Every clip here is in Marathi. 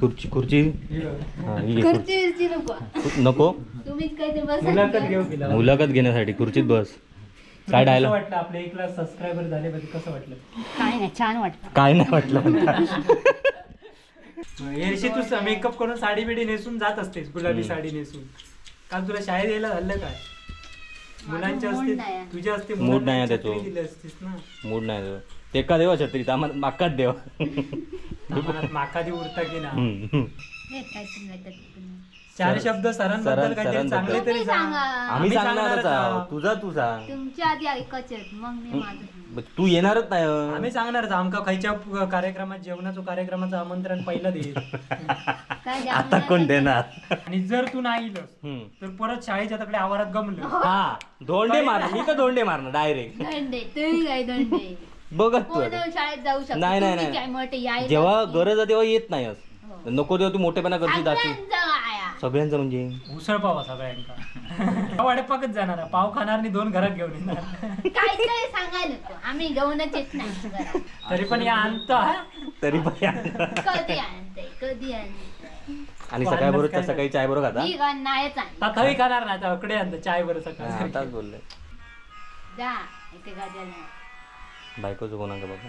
खुर्ची खुर्ची? हा, ही घे नको. नको? तुम्हीच काहीतरी बसा मुलाखत घेऊ तिला मुलाखत घेण्यासाठी खुर्चीत बस. काय कसं डायलॉग? वाटलं आपले एक लाख सबस्क्रायबर झाले म्हणजे कसं वाटलं? काय नाही छान वाटतं काय नाही वाटलं म्हणता. एरशी तू मेकअप करून साडी बिडी नेसून जात असतेस गुलाबी साडी नेसून. काल तुला शाळेत यायला झालं काय? मुलांच्या मूड असते नाही आहे. तुझ्या असते मूड नाही आहे छत्री त्याचं. दिली असतीस ना. मूड नाही तो. ते का देवा छत्रीत आम्हाला माकाच देवा. आम्हाला उरता की ना. हम्म. तुम्ही. चार शब्द सरांबद्दल सरां- काहीतरी सरांबद्दल. चांगले तरी तुम्ही सांग. सांगा. आम्ही सांगणारच आहोत. तुझा तू सांग तुमच्या आधी ऐकायचे आहेत, मग मी माझं सांगेन. मग तू येणारच नाही आम्ही सांगणारच आमका खायच्या कार्यक्रमात जेवणाचं कार्यक्रमाचं आमंत्रण पहिलं दे काय द्या आता कोण देणार? आणि जर तू नाही इलस हम्म. तर परत शाळेच्या तकडे आवारात गमलं. हा धोंडे मार मी तर धोंडे मारणार डायरेक्ट. दंडे तुम्ही काय दंडे बघत तू कोण. शाळेत जाऊ शकतो? नाही नाही तुम्ही काय नाही मोठे यायला जेव्हा गरज आहे तेव्हा येत नाही हो. नको तेव्हा तू मोठेपणा करशील दाखी सगळ्यांचं आया. सगळ्यांचं म्हणजे? उसळ पावा सगळ्यांका. वाडेपाकच जाणार आहे. पाव खाणार आणि दोन घरात घेऊन येणार. काय काय सांगाय नको. आम्ही घेऊनच येत नाही घरात. तरी पण या आणतो हा? तरी पण या. कधी आणते? कधी आणते? आणि सकाळी बरोबर सकाळी चाय बरोबर खाता? मी नाहीच आणते. खाणार ना आता अकडे आणतो. चाय बरं हा, सकाळ आताच बोलले. जा इथे गाड्याला बायकोचं कोणाचं बघा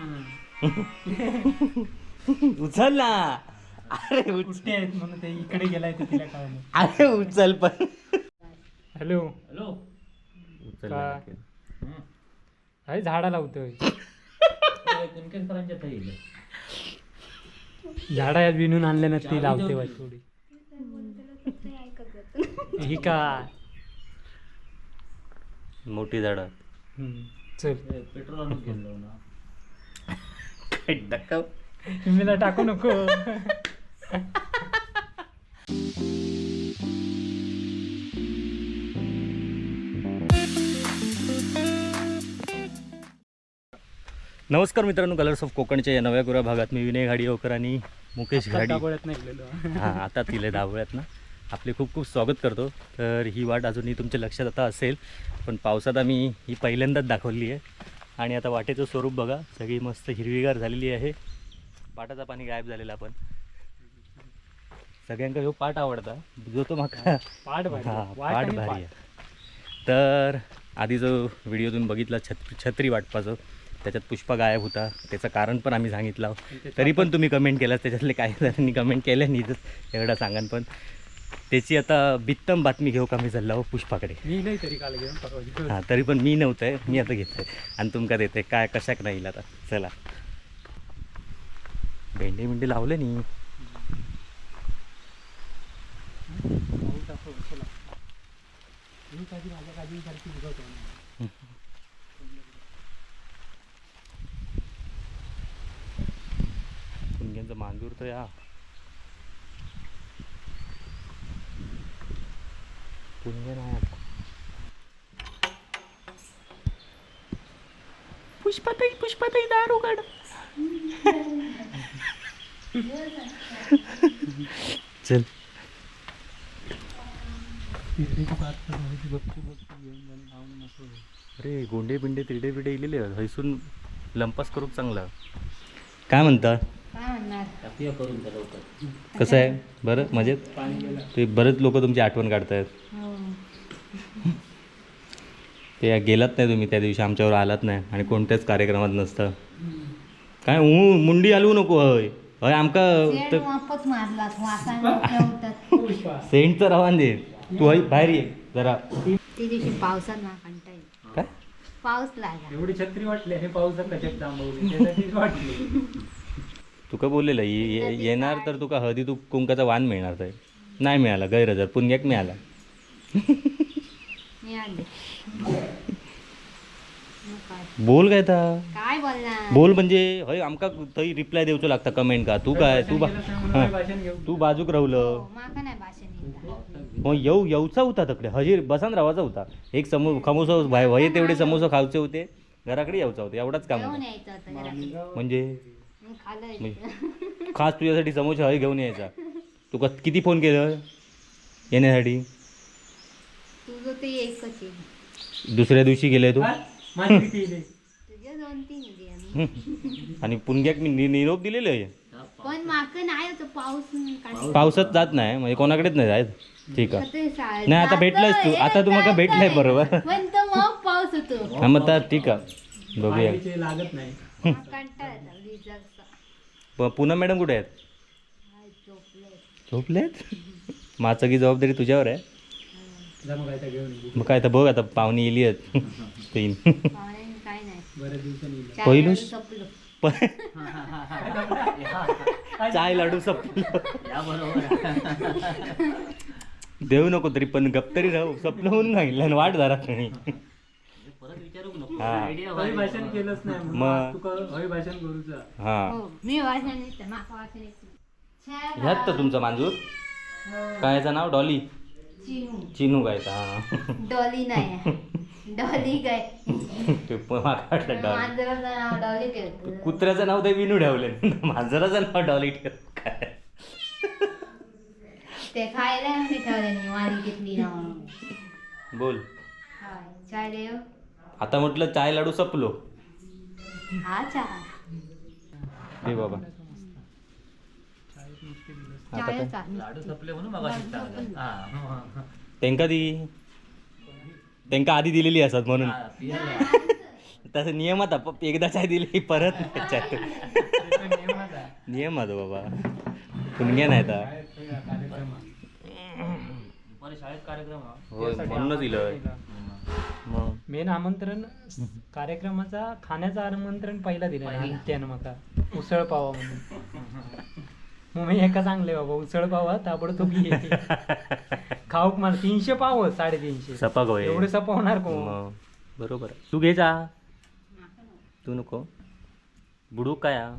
हम्म. उचल ना. अरे कुठे आहेत म्हणून ते इकडे गेलाय ते तिला काय अरे उचल पण. हॅलो. उचल काय? ना. अरे झाडा लावतोय झाडा यात विणून आणले ना ती लावते बा थोडी. ही का? मोठी झाडं. हम्म. चल. काय डक्का तुम्ही टाकू नको. नमस्कार मित्रांनो कलर्स ऑफ कोकणच्या या नव्या गुरा भागात मी विनय घाडीवकर आणि मुकेश घाडी. दाबोळ्यात नाही गेलेलो हां आता तिले दाबोळ्यात ना. आपले खूप खूप स्वागत करतो. तर ही वाट अजूनही तुमच्या लक्षात आता असेल. पण पावसात आम्ही ही पहिल्यांदाच दाखवली आहे. आणि आता वाटेचं स्वरूप बघा. सगळी मस्त हिरवीगार झालेली आहे. पाटाचा पाणी गायब झालेला पण. सगळ्यांका ह्यो पाट आवडता. जो तो माका हा. वाट पाट आणि भारी. आहे. तर आधी जो व्हिडिओ तुम्ही बघितला छत छत्री वाटपाचं. त्याच्यात पुष्पा गायब होता. त्याचं कारण पण आम्ही सांगितलं. तरी पण तुम्ही कमेंट केलात. त्याच्यातले काही जणांनी कमेंट केल्या नाही एवढा सांगान पण. त्याची आता बित्तम बातमी घेऊ कमी झाला हो पुष्पाकडे? मी नाही तरी काल घेऊन परवा. हां तरी पण मी नव्हतं आहे मी आता घेतोय. आणि तुमका देते काय कशाक नाही आता? चला. भेंडी बिंडी लावले नी. मांजूर तर या. कुणग्या नाही आता पुष्पाताई पुष्पाताई दार उघड चल. अरे गोंडे बिंडे तिरडे बिडे इलेले. हैसून लंपास करू चांगला? काय म्हणता? काय म्हणणार? कसं आहे? बरं मजेत? ते बरेच लोक तुमची आठवण काढतायत. हो. ते गेलात नाही तुम्ही त्या दिवशी आमच्यावर आलात नाही आणि कोणत्याच कार्यक्रमात नसतं. काय ऊ मुंडी आलू नको हय. हय आमका. सेंट तर रवान दे. तू हय बाहेर ये जरा. ते दिवशी पावसात ना काय? पाऊस लागला. एवढी छत्री वाटली आणि पावसात कशात थांबवली? त्यासाठीच वाटली. तुका बोललेलं ये- ये- येणार तर तुका हळदी तू कुंकाचा वाण मिळणार नाही मिळाला गैरहजर पुण्याक मिळाला. बोल काय ता? काय बोलणार? बोल म्हणजे हय आमका थंय रिप्लाय देवचो लागता कमेंट का? तू काय तू बा तू बाजूक राहुलं. हो, माका नाही भाषण येऊ येऊचा होता तकडे. हजीर बसान रावाचा होता. एक समो खमोसा भाय वये तेवढे समोसा खावचे होते. घराकडे यायचा होता. एवढाच काम म्हणजे? म्हणजे? खास तुझ्यासाठी समोसा हय घेऊन यायचा. तू क- किती फोन केलं? येण्यासाठी? तुझं ते एकच दुसऱ्या दिवशी गेले तू? आणि पुणग्याक मी नि- निरोप दिलेले आहे? पण माका नाही होतं पाऊस काय पावसात जात नाही म्हणजे कोणाकडेच नाही जायत ठीक आहे. ते नाही आता भेटलायस तू. आता तुम्हाला भेटलाय जातोय. बरोबर. पण तो मग पाऊस होतो. हा मग तर ठीक आहे. बघूया. पायरीचे लागत नाही. कंटाळा येतो विजाचा. प- पूनम मॅडम कुठे आहेत. झोपलेत. माझं सगळी जबाबदारी तुझ्यावर आहे? मग काय तर बघ आता पाहुणे येली आहेत. तीन नाही. पहिलं-. चाय लाडू सपलं. देऊ नको तरी पण गप तरी राहू. सपलं होऊन सांगितलं आणि वाट जरा तुम्ही हा. नाही नाही. ह्यात तर तुमचं मांजूर. हो, काय याचं नाव? डॉली. चिनू. चिनू काय हा. डॉली नाही डॉली काय? ते पण मला वाटलं डॉली. मांजराचं नाव डॉली ठेवतो. कुत्र्याचं नाव ते विनू ठेवलं. मांजराचं नाव डॉली ठेव काय? ते खायला आम्ही ठेवले वारी घेतली ना म्हणून. बोल. हाय, चाय देव आता म्हटलं चाय लाडू सपलो. हा चहा हे बाबा. आता त्यांका दी. त्यांका आधी दिलेली असत म्हणून. तसं नियम आता एकदा चाय दिली की परत चाय नियम आहे तो बाबा पुणग्या नाही आता. होय म्हणूनच दिलं मग? मेन आमंत्रण कार्यक्रमाचा खाण्याचं आमंत्रण पहिला दिलं त्यानं माका. उसळ पावा म्हणून. मग मी एका चांगले बाबा उसळ पावा ताबडतोब ये खाऊक मला तीनशे पाव साडेतीनशे सपाक होय एवढे सपवणार कोण मग बरोबर आहे. तू घे जा तू नको बुडूक काय हा?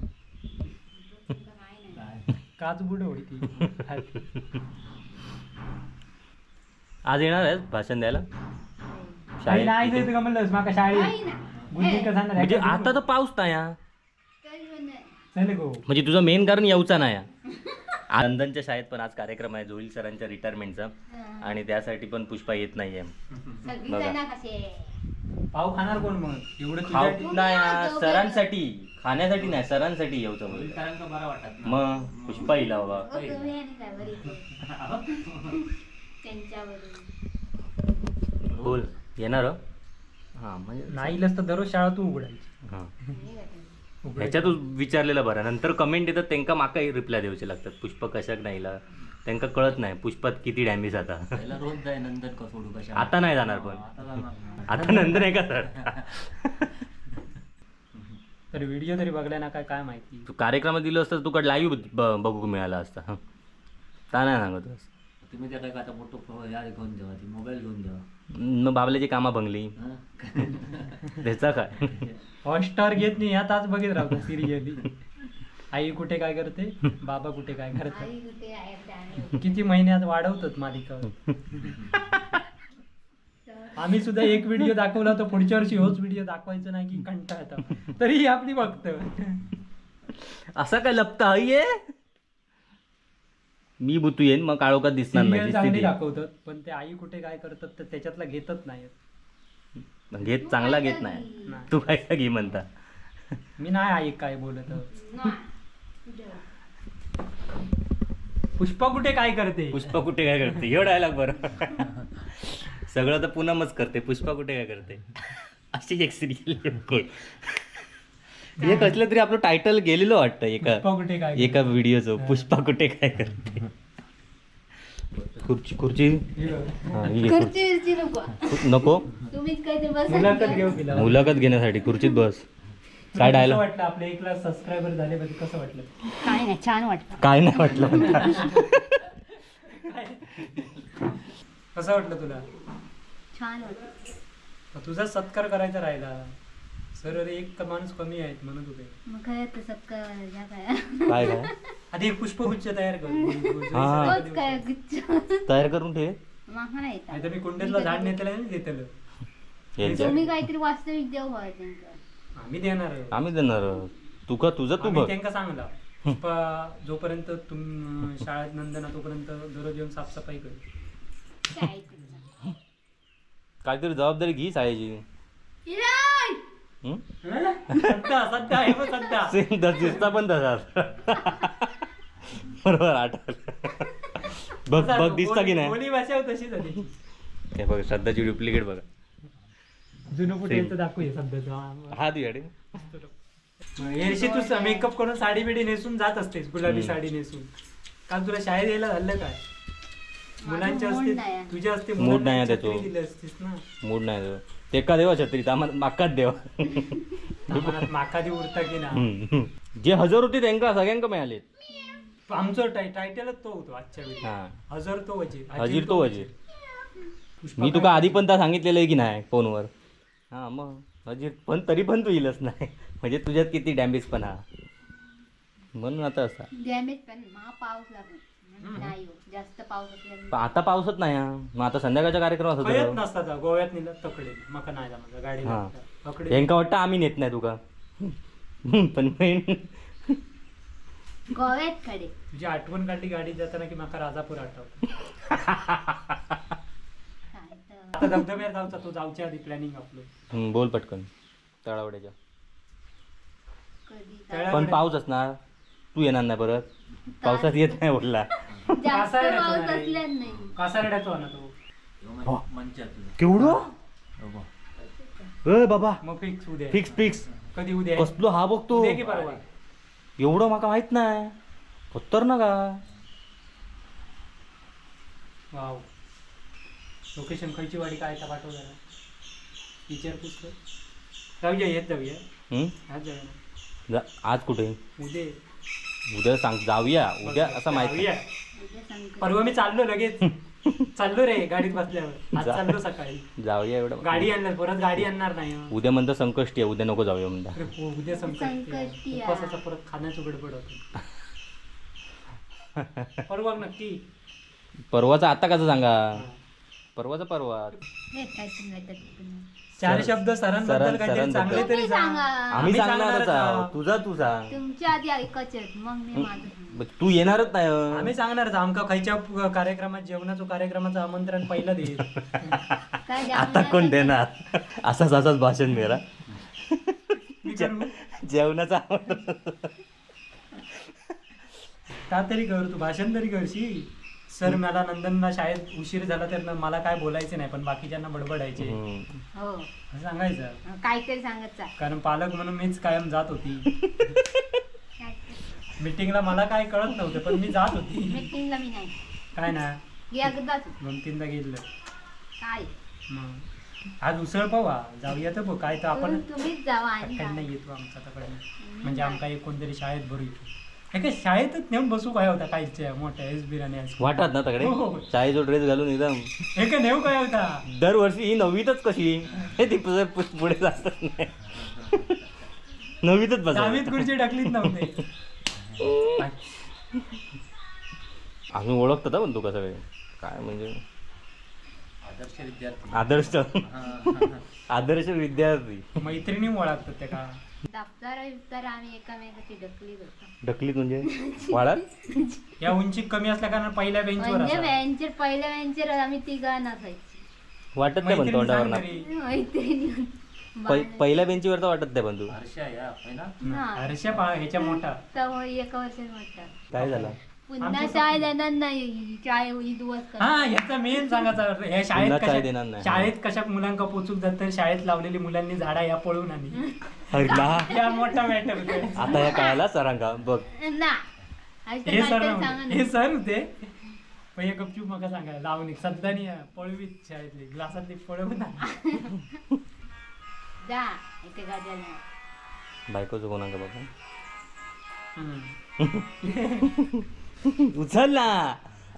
काच बुड होई ती आज येणार आहेस भाषण द्यायला शाळेत नाही? जायचं का म्हणलंस माका शाळेत. गुंडी का सांगणार म्हणजे आता तर पाऊस नाही हा. तरी पण नाही. चल गो म्हणजे तुझं मेन कारण येऊचा नाही. हा. नंदनच्या शाळेत पण आज कार्यक्रम आहे जोईल सरांच्या रिटायरमेंटचा हा. आणि त्यासाठी पण पुष्पा येत नाहीये. पाव खाणार कोण मग? एवढं नाही हा, सरांसाठी खाण्यासाठी नाही सरांसाठी येऊचं वाटत मग पुष्पा येईल बाबा हो, बोल येणार हो? हा म्हणजे नाही तर दररोज शाळा तू उघडायची. हा. हे. ह्याच्यातच विचारलेलं बरं. नंतर कमेंट येतात त्यांना माका रिप्लाय द्यायचे लागतात. पुष्प कशाक नाहीला? त्यांना कळत नाही पुष्पात किती डॅमेज आता. रोज जाय नंतर का सोडू कशा आता नाही जाणार पण. आता नाही. नंतर आहे का सर? तर व्हिडिओ तरी बघलाय ना काय काय माहिती. तू कार्यक्रमात दिलं असतं तुका लाईव्ह बघू मिळाला असता. हं. ता नाही सांगत. तुम्ही त्या काय का आता मोठो या घेऊन जावा ती मोबाईल घेऊन जावा मग बाबल्याची कामा भंगली. हं? त्याचा काय? हॉटस्टार घेत नाही यात आज बघित राहतो सिरियली आई कुठे काय करते? बाबा कुठे काय करते आई कुठे आहे त्याने किती महिन्यात वाढवतात मालिका आम्ही सुद्धा एक व्हिडिओ दाखवला तर पुढच्या वर्षी होच व्हिडिओ दाखवायचा नाही की कंटाळता तरी आपली बघत. असा काय लपता हय मी बुतू येईन मग काळोखात दिसणार नाही. दाखवतात पण ते आई कुठे काय करतात तर त्याच्यातला घेतच नाही. घेत चांगला घेत नाही. नाही. तू काय घे म्हणता? मी नाही आई काय बोलत? पुष्पा कुठे काय करते? पुष्पा कुठे काय करते? एवढा डायलॉग बरं. सगळं तर पूनमच करते. पुष्पा कुठे काय करते? अशी एक सिरियल हे कसलं तरी आपलं टायटल गेलेलं वाटतं एका पुष्पा कुठे काय एका व्हिडिओचं पुष्पा कुठे काय करते? खुर्ची खुर्ची? हा, ही नको. मुलाखत घेऊ गेला मुलाखत घेण्यासाठी खुर्चीत बस. काय डायलॉग वाटलं? आपले एक लाख सबस्क्रायबर झाले पाहिजे कसं वाटलं? काय नाही छान वाटतं काय नाही वाटलं कसं वाटलं तुला? छान वाटतं तुझा सत्कार करायचा राहिला. सर अरे एक का माणूस कमी आहेत म्हणत होते. मग काय ते काय? काय काय आधी एक पुष्पगुच्छ तयार कर. हा. तोच काय गुच्छ? तयार करून ठेव. नाही येत. मी कुंडीतला झाड नेतेला देतलं यांच्या- तुम्ही काहीतरी वास्तविक देव व्हा त्यांचं. आम्ही देणार. आम्ही देणार तुका तुझं तू आम्ही बघ. सांगला पुष्पा जोपर्यंत तुम शाळेत नंदना तोपर्यंत दररोज येऊन साफसफाई कर. काय? काहीतरी जबाबदारी घे शाळेची इराय! सेम दिसता पण तसाच बरोबर आठवलं. बघ बघ दिसतं की नाही? बोली भाषा तशी झाली हे बघ श्रद्धाची डुप्लिकेट बघा. जुनं फुटेलचं दाखवूया सध्याचं. हा दियाडे हेरशी तू मेकअप करून साडी बिडी नेसून जात असतेस गुलाबी. साडी नेसून. काल तुला शाळेत यायला झालं काय मुलांच्या असते. तुझ्या असते मूड नाही आहे त्याचं. छत्री दिली असतीस ना. मूड नाही तो. ते. का देवा छत्रीत आम्हाला माकाच देवा. आम्हाला माकादी उरता की ना. हम्म. जे हजर होते त्यांना सगळ्यांका मिळाले. आमचं टाय टायटलच तो होतो आजच्या वेळी. हा. हजर तो वजीर. हजीर तो वजीर. पुष्पा मी तुका आधी पण त्या सांगितलेलं आहे की नाही फोनवर. हा मग हजीर पण तरी पण तू येईलच नाही. म्हणजे तुझ्यात किती डॅमेज पण हा. म्हणून आता असा. डॅमेज पण महा पाऊस लागून. जास्त पाऊस असल्याने आता पावसत नाही हा. मग आता संध्याकाळच्या कार्यक्रमात कळत होतं नसतात हा. गोव्यात नेलं तकडे मका नाही जमलं गाडी हा. तकडे. यांका वाटतं आम्ही नेत नाही तुका पण मेन गोव्यात कडे. तुझी आठवण काढली गाडी जाताना की माका राजापूर आठवत. आता धबधब्यात जाऊचा तो जाऊच्या आधी प्लॅनिंग आपलं. हम्म, बोल पटकन. तळावड्याच्या. कधी पण पाऊस असणार. तू येणार नाही परत. पावसात येत नाही बोलला. जास्त पाऊस नाही. नाही तो. हो. केवढं? हो. ए बाबा. मग फिक्स उद्या. फिक्स फिक्स कधी उद्या? कसलो हा बघतो. उद्या की परवा? एवढं माका माहीत नाही. पत्तर ना का? वाव. लोकेशन खयची वाडी काय आता पाठव जरा विचारपूस कर. जाऊया येत जाऊया. हम्म? आज जाऊया. जा- आज कुठे? उद्या. उद्या सांग जाऊया. उद्या असं माहीत नाही. जाऊया. संकट. परवा मी चाललो लगेच चाललो रे गाडीत बसल्यावर आज जा. चाललो सकाळी जाऊया एवढं गाडी आणणार परत गाडी आणणार नाही हं. उद्या म्हणतं संकष्टी आहे उद्या नको जाऊया म्हणता अरे हो, उद्या संकष्टी आहे. संकष्टी आहे. परत खाण्याचं गडबड होतं परवा नक्की परवाचा आता कसं सांगा परवाचा परवा हे काय सांगायचं तुम्ही? चार शब्द सरांबद्दल सरां- काहीतरी सरांबद्दल. चांगले तरी तुम्ही सांग. सांगा. आम्ही आम्ही सांगणारच सांगणारच आहोत आहोत. तुझा तू सांग तुमच्या आधी ऐकायचे मग मी माझं सांगेन. तू येणारच नाही हं. आम्ही सांगणारच आमका खयच्या प- कार्यक्रमात जेवणाचं कार्यक्रमाचं आमंत्रण पहिलं देईल. काय आता कोण नाही. देणार? असाच असाच भाषण मेरा. मी करू? जेवणाचा का तरी कर? तू भाषण तरी करशी सर मला नंदनला शाळेत उशीर झाला तर न- मला काय बोलायचे नाही पण बाकीच्यांना बडबडायचे. हम्म. हो. असं सांगायचं. काहीतरी सांगत चाल कारण पालक म्हणून मीच कायम जात होती. मीटिंगला मला काय कळत नव्हतं पण मी जात होती. मीटिंगला मी नाही. काय ना? एकदाच. दोन तीनदा गेलं काय? मग आज उसळ पावा जाऊया तर बघ काय तर आपण तू- तुम्हीच जावा आणि नाही. येतो आमचा तकडे म्हणजे आमका एक कोणतरी शाळेत भरू येतो हे काय शाळेतच नेऊन बसू काय होता कायच्या मोठ्या एस बिर्याणी वाटत ना तकडे हो, हो. ड्रेस घालून एकदम. हे काय नेऊ काय होता? दरवर्षी ही नववीतच कशी? हे ती पुढे पुढे जातच नाही. नववीतच दहावीत बस खुर्ची टाकलीच नव्हते आम्ही ओळखतो ना पण तू कसं काय काय म्हणजे? आदर्श विद्यार्थी. आदर्श. हा, हा, हा. आदर्श विद्यार्थी. मैत्रिणी ओळखतात त्या का? आम्ही एकामेकाची ढकलीत होतो ढकलीत म्हणजे? वाळात? या उंची कमी असल्या कारण पहिल्या बेंचवर म्हणजे असा. पहिल्या बेंचर आम्ही तिघा नसायची. वाटत नाही पण मैत्रिणी तोंडावर सांग ना तरी. मैत्रिणी पहि- पहिल्या बेंचीवर तर वाटत नाही पण तू हर्षा या है ना? हा. हर्षा पहा ह्याच्या मोठा. तर एका वर्षात मोठा. काय झालं? पुन्हा शाळेत येणार नाही शाळे ही दिवस कर हा ह्याचा मेन सांगायचा अर्थ. ह्या पुन्हा शाळेत चाय देणार कशा नाही. शाळेत मुलांका पोचूक जात तर शाळेत लावलेली मुलांनी झाडा या पळून आणि. या मोठा मॅटर आता या काळाला सरांगा बघ ना आज तर हे सर काहीतरी. सांगा हे. सर होते पण हे गपचूप मका सांगायला लावणी सध्यानी पळवीत शाळेतली ग्लासातली पळवून आण. जा इथे गाड्याला बायकोचं कोणाका बघा हम्म. उचल ना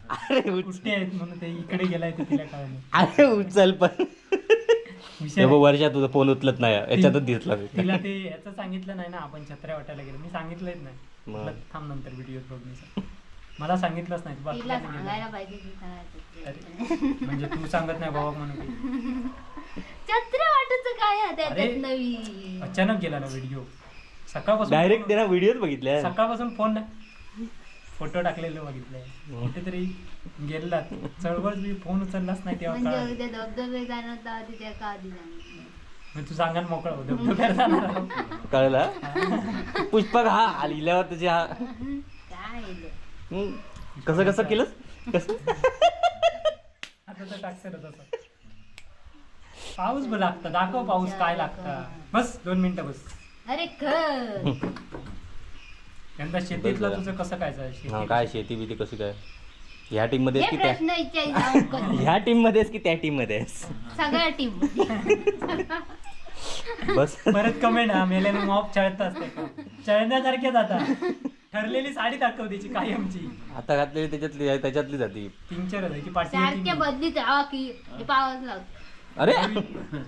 अरे उच कुठे आहेत म्हणून ते इकडे गेलाय ते तिला कळलं अरे उचल पण आहे. वर्षा तुझं फोन उचलत नाही याच्यातच दिसला मी. तिला ते याचं सांगितलं नाही ना आपण छत्र्या वाटायला गेलो मी सांगितलंच नाही मग? म्हटलं, थांब नंतर व्हिडिओ बघ मला सांगितलंच नाही तिला सांगायला. पाहिजे की म्हणजे तू सांगत नाही बाबा म्हणून की. छत्र वाटच काय आहे अरे. त्याच्यात नवीन अचानक गेला ना व्हिडिओ सकाळपासून डायरेक्ट त्याला व्हिडिओच बघितल्या सकाळपासून फोन फोटो टाकलेले बघितले. कुठेतरी गेला. चळवळ मी फोन उचललाच नाही तेव्हा म्हणजे. उद्या धबधबे जाणार का आधी जाणार. मग तू सांगायला मोकळा हो धबधब्यावर जाणार आहोत. कळला? पुष्पक हा लिहिल्यावर त्याची हा. काय हे? हम्म. कसं कसं केलंस? कसं? आता तर टाकतं ना तसं. पाऊस ब लागतं. दाखव पाऊस काय लागतं. बस दोन मिनिटं बस. अरे खर यंदा शेतीतलं तुझं कसं काय चालू हा शेती काय शेती बिती कशी काय? ह्या टीममध्ये हे की त्या प्रश्न विचारी. ह्या टीम मध्येच की त्या टीममध्ये सगळ्या टीम बस. परत कमेंट हा मेल्याने मॉप चळत असते. चळण्यासारखे जाता ठरलेली साडी दाखव त्याची कायमची. आता घातलेली त्याच्यातली त्याच्यातली जाती. पिंचर होती पाठी सारख्या बदलीत राहा की हे पावस लावतो. अरे!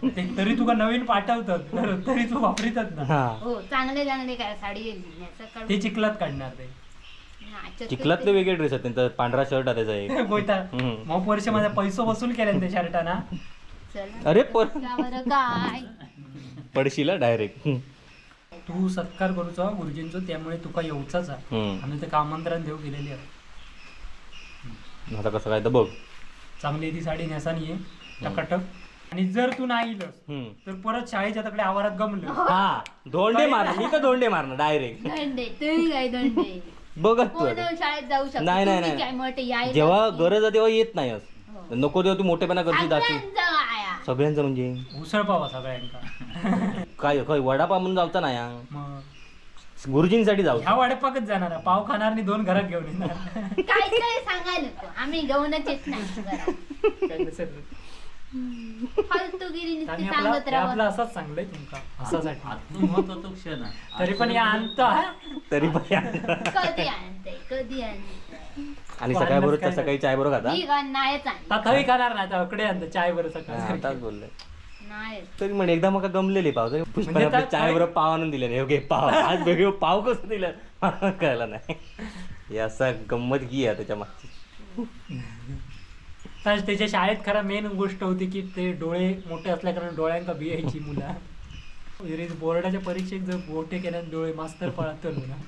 ते तरी तुका नवीन पाठवतात तर- तरी तू वापरितच ना. हा. हो चांगले चांगले काय साडी. ते चिखलात काढणार ते. नाचत चिखलातले. वेगळे ड्रेस आहेत त्यांचा पांढरा शर्ट आहे त्याचा एक. गोयता हम्म. मॉप वर्ष माझा पैसो वसूल केला त्या शर्टाना चला. अरे पर का बरं काय? पडशीला डायरेक्ट तू सत्कार करूचो गुरुजींचो त्यामुळे तुका येऊचाच हा. आम्ही ते आमंत्रण देऊ गेलेली आहे आता कसं काय तर बघ. चांगली ती साडी नेसानी आहे. टकाटक. आणि जर तू नाही इलस हम्म. तर परत शाळेच्या तकडे आवारात गमलं हा धोंडे मारणार मी तर धोंडे मारणार डायरेक्ट दंडे तुम्ही काय दंडे बघत तू कोण. शाळेत जाऊ शकतो नाही, नाही, तुम्ही नाही. काय मोठे यायला जेव्हा. गरज आहे तेव्हा येत नाही हो. नको तेव्हा तू मोठेपणा करशील दाखी सगळ्यांचं आया. सगळ्यांचं म्हणजे उसळ पावा सगळ्यांका काय काय वडापाव म्हणून जावचा नाही हा. मग गुरुजींसाठी जाऊ ह्या वाड्यापाकच जाणार आहे. पाव खाणार आणि दोन घरात घेऊन येणार काय काय सांगाय नको आम्ही गवनच येत नाही घरात. काय नसेल. फालतूगिरी नुसती आम्ही आपला सांगत हे आपलं राहा असंच सांगलंय तुमका. असासाठी आतून महत्त्वाचा क्षण आहे. तरी पण या आणतो हा? तरी पण या. कधी आणते कधी आणते आणि सकाळी बरोबर सकाळी चाय बरोबर खाता? मी का नाहीच आणते तथाही खाणार नाही आता अकडे आणतो चाय बरं हा, सकाळ आताच बोललोय नाही तरी म्हणे एकदा मग गमलेली पाव तरी पुष्पाने म्हणजे आपल्या चाय बरोबर पाव आणून दिले नाही ओके पाव. आज वेगळं पाव कसं दिलं? मला कळलं नाही. हे असा गंमत की आहे त्याच्या मागची. तर त्याच्या शाळेत खरं मेन गोष्ट होती की ते डोळे मोठे असल्या कारण डोळ्यांका भियायची मुलं. बोर्डाच्या परीक्षेत जर मोठे केल्याने डोळे मास्तर पळतो राहा.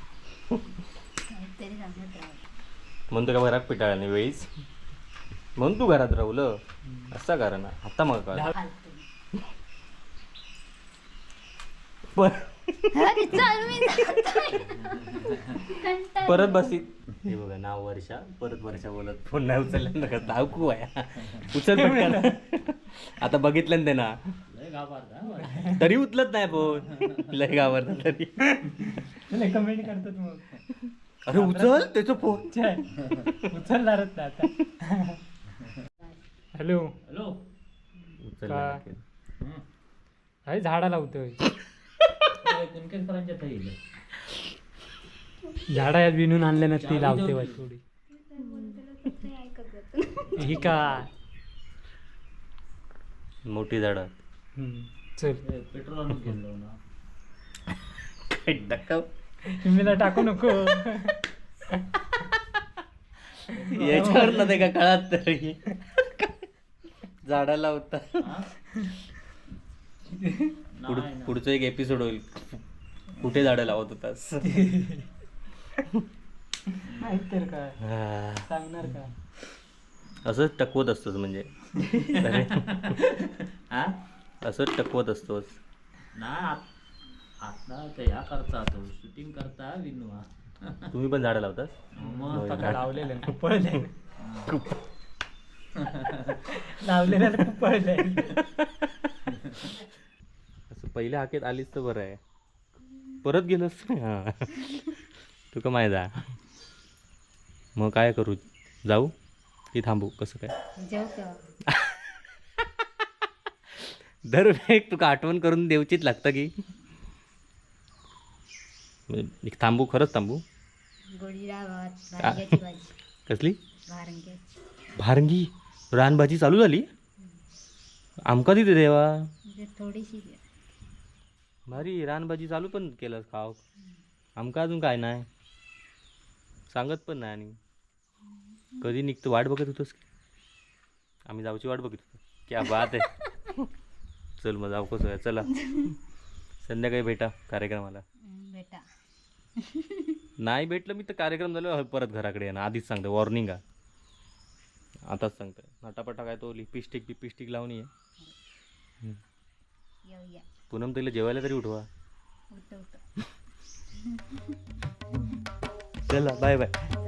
म्हणून तुका घरात पिटाळा नाही वेळीच? म्हणून तू घरात राहुलं. असा कारण. आता मग पर- अरे चल मी जातोय. कंटाळा. परत बसी हे बघा नाव वर्षा परत वर्षा बोलत फोन नाही उचललं नका नाव कू आहे उचल पटकन आता बघितलं ना ते ना. तरी उचलत नाही फोन लय गावरता तरी कमेंट करतात मग अरे उचल त्याचं फोन छे, उचलणारच ना आता हॅलो हॅलो उचललं का? नाही. हं. काय झाडा लावतोय झाडा यात विणून आणले ना ती लावते वाट थोडी ही का? मोठी झाडं. हम्म, चल. ते पेट्रोल आणून ना टाकू नको. याच्यावर ना ते का कळत तरी. झाडाला होता हा? पुढ-. पुढचं एक एपिसोड होईल. कुठे झाडं लावत होतास? तर काय? हा. सांगणार का असंच टकवत असतोस म्हणजे. अरे, हा? असंच टकवत असतोस. नाही आत- आता ते ह्या करता तो शूटिंग करता विनवा. तुम्ही पण झाडं लावतास? मग होय. आता लावलेलं ना, खूप पळले लावलेलं खूप पळले असं पहिल्या हाकेत आलीस तर बरं आहे. परत गेलोस? हा. तुका माहिती आहे? मग काय करू? जाऊ? की थांबू. कसं काय? जेव का? दरवेळेक तुका आठवण करून देवचीच लागतं की. एक थांबू खरंच थांबू. कसली? भारंगी. रानभाजी चालू झाली? आमका तिथे देवा. थोडीशी. भारी रानभाजी चालू पण केलं खाव. आमका अजून काय नाही. सांगत पण नाही आणि. कधी निघतो वाट बघत होतोस की? आम्ही जाऊची वाट बघत होतो. क्या बात आहे. चल मग जाऊ कसं चला. संध्याकाळी भेटा कार्यक्रमाला. बेटा नाही भेटलं मी तर कार्यक्रम झालं परत घराकडे येणार. आधीच सांगतो वॉर्निंग आहे. आताच सांगतोय. नटापटा काय तो लिपस्टिक बिपिस्टिक लावून ये पूनम तिला जेवायला तरी उठवा. उठ उठ चला बाय बाय